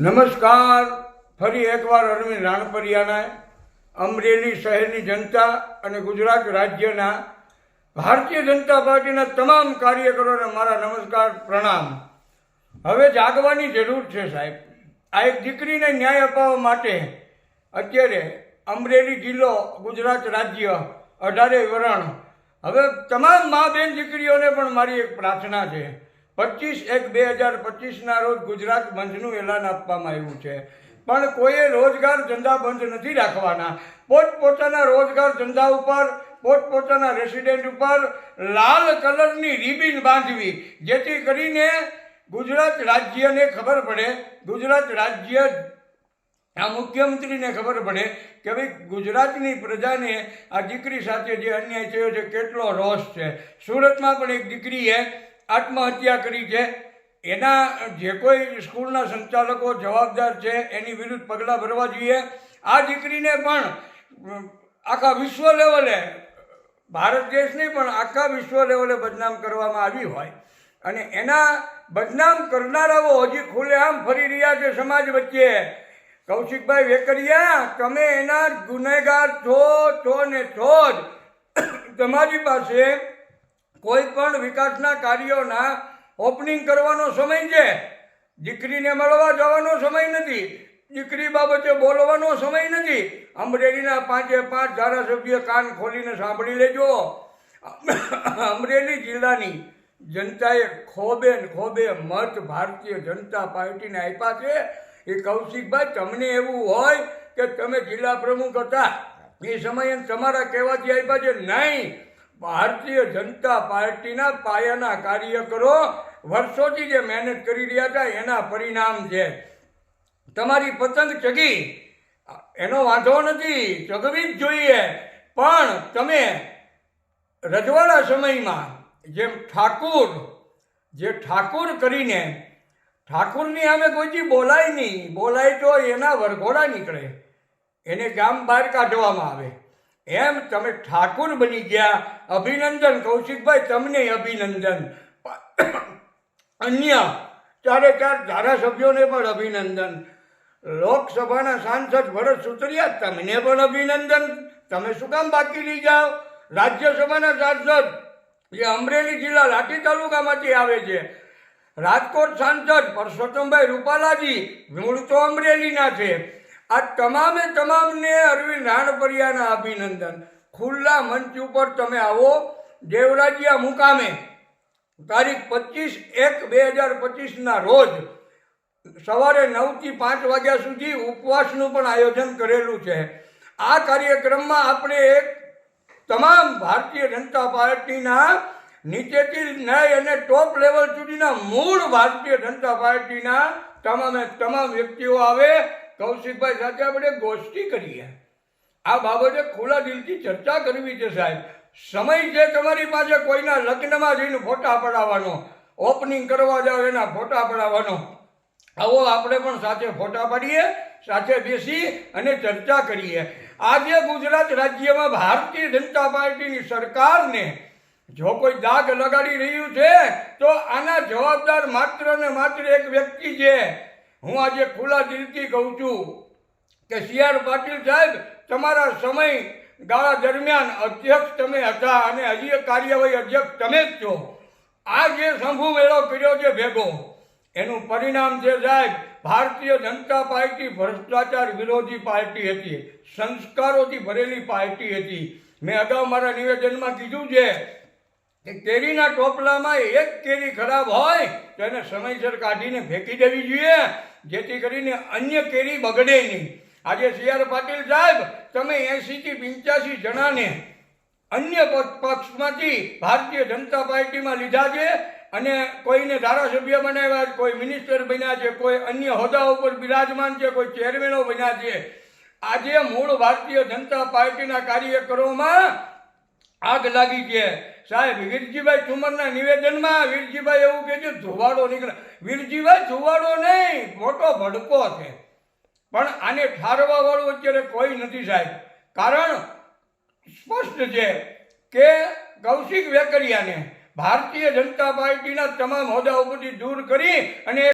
નમસ્કાર. ફરી એકવાર અરવિંદ રાણપરિયાના, અમરેલી શહેરની જનતા અને ગુજરાત રાજ્યના ભારતીય જનતા પાર્ટીના તમામ કાર્યકરોને મારા નમસ્કાર, પ્રણામ. હવે જાગવાની જરૂર છે સાહેબ. આ એક દીકરીને ન્યાય અપાવવા માટે અત્યારે અમરેલી જિલ્લો, ગુજરાત રાજ્ય, અઢારે વરણ. હવે તમામ મા બહેન દીકરીઓને પણ મારી એક પ્રાર્થના છે. પચીસ એક બે હજાર પચીસના રોજ ગુજરાત બંધનું એલાન આપવામાં આવ્યું છે. પણ કોઈએ રોજગાર ધંધા બંધ નથી રાખવાના. પોતપોતાના રોજગાર ધંધા ઉપર, પોતપોતાના રેસિડેન્ટ ઉપર લાલ કલરની રિબિન બાંધવી, જેથી કરીને ગુજરાત રાજ્યને ખબર પડે, ગુજરાત રાજ્ય, આ મુખ્યમંત્રીને ખબર પડે કે ભાઈ ગુજરાતની પ્રજાને આ દીકરી સાથે જે અન્યાય થયો છે, કેટલો રોષ છે. સુરતમાં પણ એક દીકરીએ આત્મહત્યા કરી છે. એના જે કોઈ સ્કૂલના સંચાલકો જવાબદાર છે, એની વિરુદ્ધ પગલાં ભરવા જોઈએ. આ દીકરીને પણ આખા વિશ્વ લેવલે, ભારત દેશ નહીં, પણ આખા વિશ્વ લેવલે બદનામ કરવામાં આવી હોય. અને એના બદનામ કરનારાઓ હજી ખુલ્લેઆમ ફરી રહ્યા છે સમાજ વચ્ચે. કૌશિકભાઈ વેકરિયા, તમે એના ગુનેગાર છો છો ને છો જ. તમારી પાસે કોઈ પણ વિકાસના કાર્યોના ઓપનિંગ કરવાનો સમય છે. દીકરીને મળવા જવાનો સમય નથી. દીકરી બાબતે બોલવાનો સમય નથી. અમરેલીના પાંચે પાંચ ધારાસભ્ય કાન ખોલીને સાંભળી લેજો. અમરેલી જિલ્લાની જનતાએ ખોબે ખોબે મત ભારતીય જનતા પાર્ટીને આપ્યા છે. એ કૌશિકભાઈ, તમને એવું હોય કે તમે જિલ્લા પ્રમુખ હતા. એ સમયે તમારા કહેવાથી આપ્યા છે, નહીં ભારતીય જનતા પાર્ટીના પાયાના કાર્યકરો વર્ષોથી જે મહેનત કરી રહ્યા હતા એના પરિણામ છે. તમારી પતંગ ચગી. એનો વાંધો નથી, ચગવી જ જોઈએ. પણ તમે રજવાડા સમયમાં જેમ ઠાકુર, જે ઠાકુર કરીને, ઠાકુરની સામે કોઈથી બોલાય નહીં. બોલાય તો એના વરઘોડા નીકળે. એને ગામ બહાર કાઢવામાં આવે. એમ તમે ઠાકુર બની ગયા. અભિનંદન, કૌશિકભાઈ, તમને અભિનંદન. અન્ય ચારે ચાર ધારાસભ્યોને પણ અભિનંદન. લોકસભાના સાંસદ ભરત સુતરિયા, તમને પણ અભિનંદન. તમે શું કામ બાકી રહી જાઓ? રાજ્યસભાના સાંસદ જે અમરેલી જિલ્લા લાઠી તાલુકામાંથી આવે છે. રાજકોટ સાંસદ પરસોત્તમભાઈ રૂપાલાજી, મૂળ તો અમરેલીના છે. આ તમામે તમામને અરવિંદ રાણપરિયાના અભિનંદન. ખુલ્લા મંચ ઉપર તમે આવો. દેવરાજિયા મુકામે તારીખ પચીસ એક બે હજાર પચીસના રોજ સવારે નવથી પાંચ વાગ્યા સુધી ઉપવાસનું પણ આયોજન કરેલું છે. આ કાર્યક્રમમાં આપણે એક તમામ ભારતીય જનતા પાર્ટીના નીચેથી ન્યાય અને ટોપ લેવલ સુધીના મૂળ ભારતીય જનતા પાર્ટીના તમામે તમામ વ્યક્તિઓ આવે. કૌશિકભાઈ સાથે આપણે ગોષ્ઠી કરીએ. આ બાબતે ખુલ્લા દિલથી ચર્ચા કરવી છે સાહેબ. સમય છે તમારી પાસે કોઈના લગ્નમાં જઈને ફોટા પડાવવાનો. ઓપનિંગ કરવા જાવ એના ફોટા પડાવવાનો. આવો આપણે પણ સાથે ફોટા પાડીએ, સાથે બેસી અને ચર્ચા કરીએ. આજે ગુજરાત રાજ્યમાં ભારતીય જનતા પાર્ટીની સરકારને જો કોઈ દાગ લગાડી રહ્યું છે, તો આના જવાબદાર માત્ર ને માત્ર એક વ્યક્તિ છે. હું આજે ખુલ્લા દિલથી કહું છું કે સી આર પાટીલ સાહેબ, તમારા સમય ગાળા દરમિયાન અધ્યક્ષ તમે હતા અને હજી કાર્યવાહી અધ્યક્ષ તમે જ છો. આ જે શંભુ મેળો કર્યો છે ભેગો, એનું પરિણામ છે સાહેબ, ભારતીય જનતા પાર્ટી ભ્રષ્ટાચાર વિરોધી પાર્ટી હતી, સંસ્કારોથી ભરેલી પાર્ટી હતી. મેં અગાઉ મારા નિવેદનમાં કીધું છે કેરીના ટોપલામાં એક કેરી ખરાબ હોય તો એને સમયસર કાઢીને ફેંકી દેવી જોઈએ જેથી કરીને અન્ય કેરી બગડે નહીં. આજે સી આર પાટીલ સાહેબ તમે એંશીથી પંચ્યાસી જણાને અન્ય પક્ષ- પક્ષમાંથી ભારતીય જનતા પાર્ટીમાં લીધા છે અને કોઈને ધારાસભ્ય બનાવ્યા છે, કોઈ મિનિસ્ટર બન્યા છે કોઈ અન્ય હોદ્દા ઉપર બિરાજમાન છે કોઈ ચેરમેનો બન્યા છે. આજે મૂળ ભારતીય જનતા પાર્ટીના કાર્યકરોમાં આગ લાગી છે. સાહેબ, વીરજીભાઈ ઠુમરના નિવેદનમાં વીરજીભાઈ એવું કહે છે, ધુવાડો નીકળે. વીરજીભાઈ, ધુવાડો નહીં, મોટો ભડકો છે. પણ આને ઠારવા વાળું અત્યારે કોઈ નથી સાહેબ. કારણ સ્પષ્ટ છે કે કૌશિક વેકરિયાને ભારતીય જનતા પાર્ટીના તમામ હોદ્દા ઉપરથી દૂર કરી અને